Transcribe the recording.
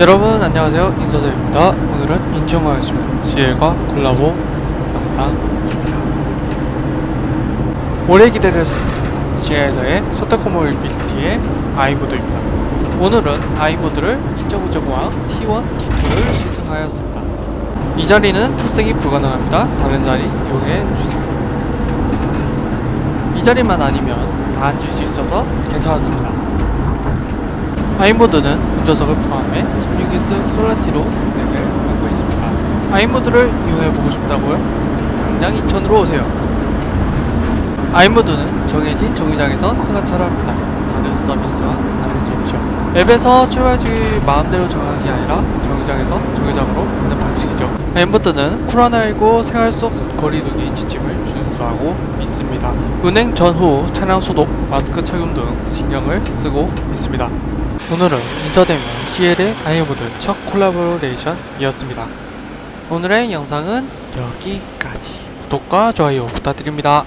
여러분 안녕하세요. 인사드립니다. 오늘은 인천광역시입니다. CL과 콜라보 영상입니다. 오래 기다렸습니다. CL에서의 셔터코 모빌리티의 아이모드입니다. 오늘은 아이모드를 2.5.5와 T1, T2를 시승하였습니다. 이 자리는 특색이 불가능합니다. 다른 자리 이용해 주세요. 이 자리만 아니면 다 앉을 수 있어서 괜찮았습니다. 아이모드는 운전석을 포함해 16인치 솔라티로 운행을 하고 있습니다. 아이모드를 이용해보고 싶다고요? 당장 인천으로 오세요. 아이모드는 정해진 정류장에서 승하차를 합니다. 다른 서비스와 다른 점이죠. 앱에서 출발지 마음대로 정하는 게 아니라 정류장에서 정류장으로 가는 방식이죠. 아이모드는 코로나19 생활 속 거리 두기 지침을 준수하고 있습니다. 운행 전후 차량 소독, 마스크 착용 등 신경을 쓰고 있습니다. 오늘은 인서대면 CL의 아이모드 첫 콜라보레이션이었습니다. 오늘의 영상은 여기까지. 구독과 좋아요 부탁드립니다.